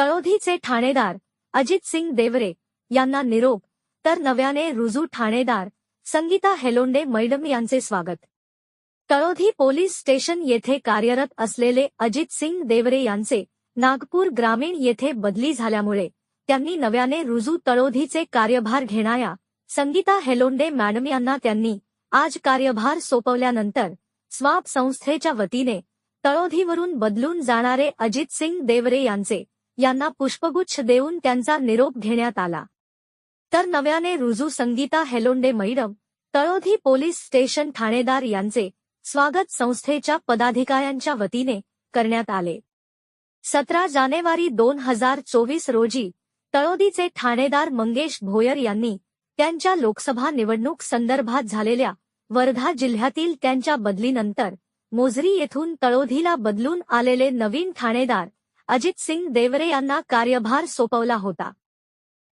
तळोधीचे ठाणेदार अजित सिंग देवरे यांना निरोप तर नव्याने रुजू ठाणेदार संगीता हेलोंडे मैडम यांचे स्वागत. तळोधी पोलीस स्टेशन येथे कार्यरत असलेले अजित सिंग देवरे यांचे नागपूर ग्रामीण येथे बदली झाल्यामुळे त्यांनी नव्याने रुजू तळोधीचे कार्यभार घेणाऱ्या संगीता हेलोंडे मॅडम यांना त्यांनी आज कार्यभार सोपवल्यानंतर स्वाप संस्थेच्या वतीने तळोधीवरून बदलून जाणारे अजित सिंग देवरे यांचे यांना पुष्पगुच्छ देऊन त्यांचा निरोप घेण्यात आला. तर नव्याने रुजू Sangita Helonde madam Talodhi police station ठाणेदार यांचे स्वागत संस्थेच्या पदाधिकाऱ्यांच्या वतीने करण्यात आले. सतरा जानेवारी दोन हजार चोवीस रोजी तळोदीचे ठाणेदार मंगेश भोयर यांनी त्यांच्या लोकसभा निवडणूक संदर्भात झालेल्या वर्धा जिल्ह्यातील त्यांच्या बदलीनंतर मोझरी येथून तळोधीला बदलून आलेले नवीन ठाणेदार अजित सिंग देवरे यांना कार्यभार सोपवला होता.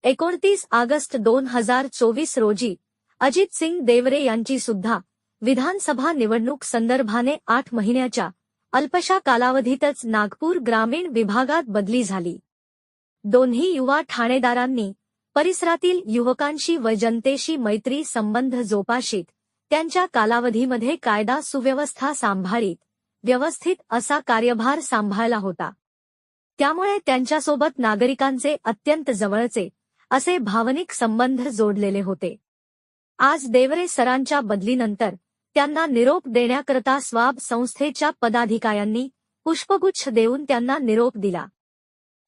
एकोणतीस ऑगस्ट दोन हजार चोवीस रोजी अजित सिंग देवरे यांची सुद्धा विधानसभा निवडणूक संदर्भाने आठ महिन्याच्या अल्पशा कालावधीतच नागपूर ग्रामीण विभागात बदली झाली. दोन्ही युवा ठाणेदारांनी परिसरातील युवकांशी व जनतेशी मैत्री संबंध जोपाशीत त्यांच्या कालावधीमध्ये कायदा सुव्यवस्था सांभाळीत व्यवस्थित असा कार्यभार सांभाळला होता. त्यामुळे त्यांच्यासोबत नागरिकांचे अत्यंत जवळचे असे भावनिक संबंध जोडलेले होते. आज देवरे सरांच्या बदलीनंतर त्यांना निरोप देण्याकरता स्वाब संस्थेच्या पदाधिकाऱ्यांनी पुष्पगुच्छ देऊन त्यांना निरोप दिला.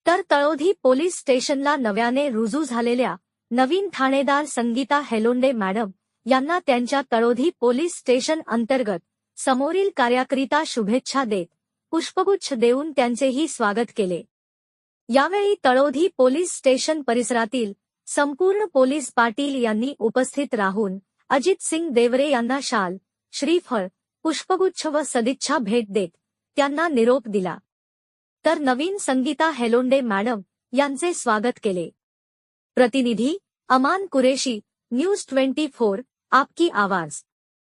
तर तळोधी पोलीस स्टेशनला नव्याने रुजू झालेल्या नवीन ठाणेदार संगीता हेलोंडे मॅडम यांना त्यांच्या तळोधी पोलीस स्टेशन अंतर्गत समोरील कार्याकरिता शुभेच्छा देत पुष्पगुच्छ देऊन त्यांचेही स्वागत केले. यावेळी तळोधी पोलीस स्टेशन परिसरातील संपूर्ण पोलीस पाटील यांनी उपस्थित राहून अजित सिंग देवरे यांना शाल श्रीफळ पुष्पगुच्छ व सदिच्छा भेट देत त्यांना निरोप दिला. तर नवीन संगीता हेलोंडे मॅडम यांचे स्वागत केले. प्रतिनिधी Aman Qureshi news twenty four आपकी आवाज.